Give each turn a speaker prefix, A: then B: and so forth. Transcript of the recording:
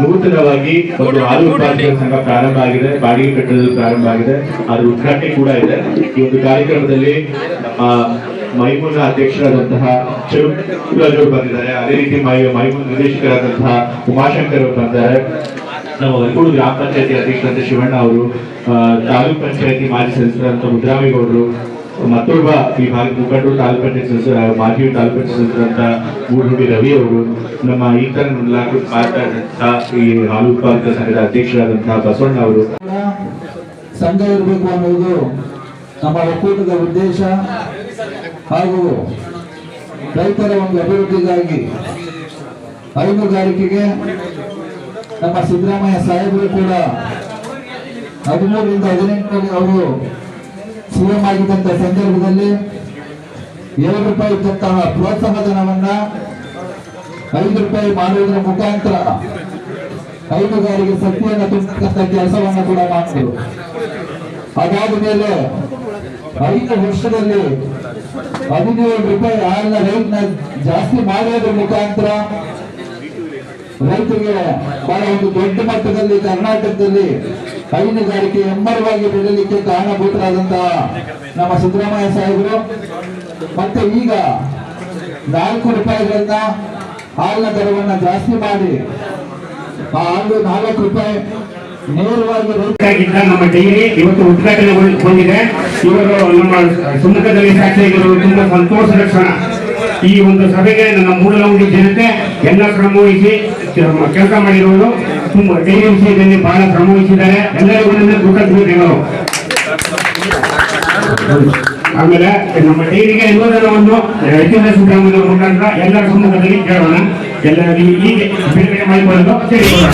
A: ನೂತನವಾಗಿ ಒಂದು ಹಾಲು ಉತ್ಪಾದಕರ ಸಂಘ ಪ್ರಾರಂಭ ಆಗಿದೆ ಬಾಡಿಗೆ ಕಟ್ಟಡದಲ್ಲಿ ಪ್ರಾರಂಭ ಆಗಿದೆ ಅದ್ರ ಉದ್ಘಾಟನೆ ಕೂಡ ಇದೆ. ಈ ಒಂದು ಕಾರ್ಯಕ್ರಮದಲ್ಲಿ ನಮ್ಮ ಮೈಮೂನ ಅಧ್ಯಕ್ಷರಾದಂತಹ ಅವರು ಬಂದಿದ್ದಾರೆ. ಅದೇ ರೀತಿ ಮೈ ಮೈಮೂನ್ ನಿರ್ದೇಶಕರಾದಂತಹ ಉಮಾಶಂಕರ್ ಅವರು ಬಂದಿದ್ದಾರೆ. ನಮ್ಮ ವಲ್ಕೂಡು ಗ್ರಾಮ ಪಂಚಾಯತಿ ಅಧ್ಯಕ್ಷರಾದ ಶಿವಣ್ಣ ಅವರು ತಾಲೂಕ್ ಪಂಚಾಯತಿ ಮಾಜಿ ಸದಸ್ಯರಾದಂತಹ ಮುದ್ರಾಮೇಗೌಡರು ಮತ್ತೊಬ್ಬ ಈ ಭಾಗದ ಮುಖಂಡರು, ತಾಲೂಕು ಸದಸ್ಯರ ಮಾಜಿ ತಾಲೂಕು ಸದಸ್ಯರಂತ ರವಿ ಅವರು ನಮ್ಮ ಈ ತರ ಮಾತಾಡಿದಂತಹ ಈ ಹಾಲು ಉತ್ಪಾದಕ ಸಂಘದ ಅಧ್ಯಕ್ಷರಾದಂತಹ ಬಸವಣ್ಣ ಅವರು.
B: ಸಂಘ ಇರಬೇಕು ಅನ್ನೋದು ನಮ್ಮ ಒಕ್ಕೂಟದ ಉದ್ದೇಶ ಹಾಗೂ ರೈತರ ಒಂದು ಅಭಿವೃದ್ಧಿಗಾಗಿ ಹೈನುಗಾರಿಕೆಗೆ ನಮ್ಮ ಸಿದ್ದರಾಮಯ್ಯ ಸಾಹೇಬರು ಕೂಡ ಹದಿಮೂರರಿಂದ ಹದಿನೆಂಟರಲ್ಲಿ ಅವರು ಸಿಎಂ ಆಗಿದ್ದಂತ ಸಂದರ್ಭದಲ್ಲಿ ಏಳು ರೂಪಾಯಿ ಇದ್ದಂತಹ ಪ್ರೋತ್ಸಾಹ ಧನವನ್ನ ಐದು ರೂಪಾಯಿ ಮಾಡುವುದರ ಮುಖಾಂತರ ಹೈನುಗಾರಿಕೆ ಶಕ್ತಿಯನ್ನು ತುಂಬತಕ್ಕಂಥ ಕೆಲಸವನ್ನು ಕೂಡ ಮಾಡಿದರು. ಅದಾದ ಮೇಲೆ ಐದು ವರ್ಷದಲ್ಲಿ ಹದಿನೇಳು ರೂಪಾಯಿ ಹಾಲಿನ ರೇಟ್ನ ಜಾಸ್ತಿ ಮಾಡೋದ್ರ ಮುಖಾಂತರ ರೈತರಿಗೆ ಬಹಳ ಒಂದು ದೊಡ್ಡ ಮಟ್ಟದಲ್ಲಿ ಕರ್ನಾಟಕದಲ್ಲಿ ಹೈನುಗಾರಿಕೆ ಹೆಮ್ಮರವಾಗಿ ಬೆಳಲಿಕ್ಕೆ ಕಾರಣಭೂತರಾದಂತಹ ನಮ್ಮ ಸಿದ್ದರಾಮಯ್ಯ ಸಾಹೇಬರು. ಮತ್ತೆ ಈಗ ನಾಲ್ಕು ರೂಪಾಯಿಗಳನ್ನ ಹಾಲಿನ ದರವನ್ನ ಜಾಸ್ತಿ ಮಾಡಿ ಹಾಲು ನಾಲ್ಕು ರೂಪಾಯಿ ನೇರವಾಗಿ
C: ನಮ್ಮ ಡೈರಿ ಇವತ್ತು ಉದ್ಘಾಟನೆಗೊಂಡಿದೆ. ಇವರು ನಮ್ಮ ಸುಮುಖದಲ್ಲಿ ಸಾಕ್ಷಿಯಾಗಿರುವುದು ತುಂಬಾ ಸಂತೋಷದ ಕ್ಷಣ. ಈ ಒಂದು ಸಭೆಗೆ ನನ್ನ ಮೂಲಲೌಂಗಿ ಜನತೆ ಎಲ್ಲ ಶ್ರಮ ವಹಿಸಿ ಕೆಲಸ ಮಾಡಿರುವುದು ತುಂಬ ಡೈರಿ ವಿಷಯದಲ್ಲಿ ಬಹಳ ಶ್ರಮ ವಹಿಸಿದ್ದಾರೆ. ಎಲ್ಲರಿಗೂ ನನ್ನ ಕೃತಜ್ಞತೆಗಳು ಆಮೇಲೆ ನಮ್ಮ ಡೈರಿಗೆ ಅನುದಾನವನ್ನು ಒಂದು ಸಿದ್ದರಾಮಯ್ಯ ಮುಖಾಂತರ ಎಲ್ಲರ ಸಮ್ಮುಖದಲ್ಲಿ ಕೇಳೋಣ. ಎಲ್ಲರಿಗೂ ಹೀಗೆ ಬಿಡುಗಡೆ ಮಾಡಿಕೊಳ್ಳಲು ಕೇಳಿಕೊಳ್ಳೋಣ.